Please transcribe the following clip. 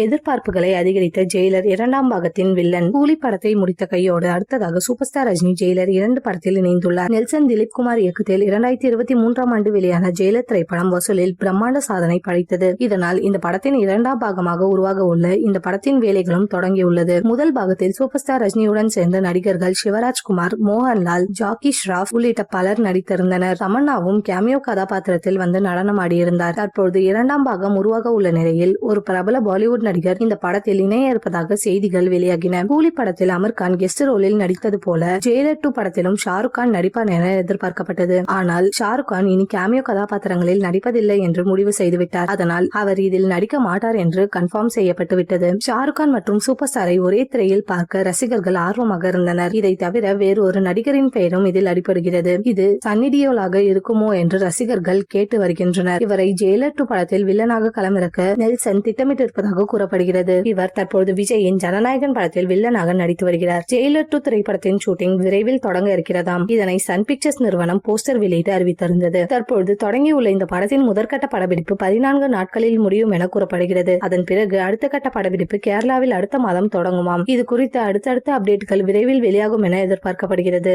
எதிர்பார்ப்புகளை அதிகரித்த ஜெயிலர் இரண்டாம் பாகத்தின் வில்லன் கூலி படத்தை முடித்த கையோடு அடுத்ததாக சூப்பர் ஸ்டார் ரஜினி ஜெயிலர் இரண்டு படத்தில் இணைந்துள்ளார். நெல்சன் திலீப் குமார் இயக்கத்தில் இரண்டாயிரத்தி இருபத்தி மூன்றாம் ஆண்டு வெளியான ஜெயிலர் திரைப்படம் வசூலில் பிரம்மாண்ட சாதனை படைத்தது. இதனால் இந்த படத்தின் இரண்டாம் பாகமாக உருவாக உள்ள இந்த படத்தின் வேலைகளும் தொடங்கியுள்ளது. முதல் பாகத்தில் சூப்பர் ஸ்டார் ரஜினியுடன் சேர்ந்த நடிகர்கள் சிவராஜ்குமார் மோகன்லால் ஜாக்கி ஷ்ராப் உள்ளிட்ட பலர் நடித்திருந்தனர். தமன்னாவும் கேமியோ கதாபாத்திரத்தில் வந்து நடனமாடியிருந்தார். தற்போது இரண்டாம் பாகம் உருவாக உள்ள நிலையில் ஒரு பிரபல பாலிவுட் நடிகர் இந்த படத்தில் இணைய இருப்பதாக செய்திகள் வெளியாகின. கூலி படத்தில் அமர் கான் கெஸ்ட் ரோலில் நடித்தது போல ஜெயலர் டூ படத்திலும் ஷாருக் கான் நடிப்பார் என எதிர்பார்க்கப்பட்டது. ஆனால் ஷாருக் கான் இனி கேமியோ கதாபாத்திரங்களில் நடிப்பதில்லை என்று முடிவு செய்துவிட்டார். அதனால் அவர் இதில் நடிக்க மாட்டார் என்று கன்ஃபார்ம் செய்யப்பட்டு விட்டது. ஷாருக் கான் மற்றும் சூப்பர் ஸ்டாரை ஒரே திரையில் பார்க்க ரசிகர்கள் ஆர்வமாக இருந்தனர். இதை தவிர வேறு ஒரு நடிகரின் பெயரும் இதில் அடிபடுகிறது. இது சன்னிடியோலாக இருக்குமோ என்று ரசிகர்கள் கேட்டு வருகின்றனர். இவரை ஜெயலர் டூ படத்தில் வில்லனாக களமிறக்க நெல்சன் திட்டமிட்டிருப்பதாக கூறப்படுகிறது. இவர் தற்போது விஜயின் ஜனநாயகன் படத்தில் வில்லனாக நடித்து வருகிறார். ஜெயிலர் டூ திரைப்படத்தின் ஷூட்டிங் விரைவில் தொடங்க இருக்கிறதாம். இதனை சன் பிக்சர்ஸ் நிறுவனம் போஸ்டர் வெளியிட்டு அறிவித்திருந்தது. தற்பொழுது தொடங்கியுள்ள இந்த படத்தின் முதற்கட்ட படப்பிடிப்பு பதினான்கு நாட்களில் முடியும் என கூறப்படுகிறது. அதன் பிறகு அடுத்த கட்ட படப்பிடிப்பு கேரளாவில் அடுத்த மாதம் தொடங்குமாம். இது குறித்த அடுத்தடுத்த அப்டேட்டுகள் விரைவில் வெளியாகும் என எதிர்பார்க்கப்படுகிறது.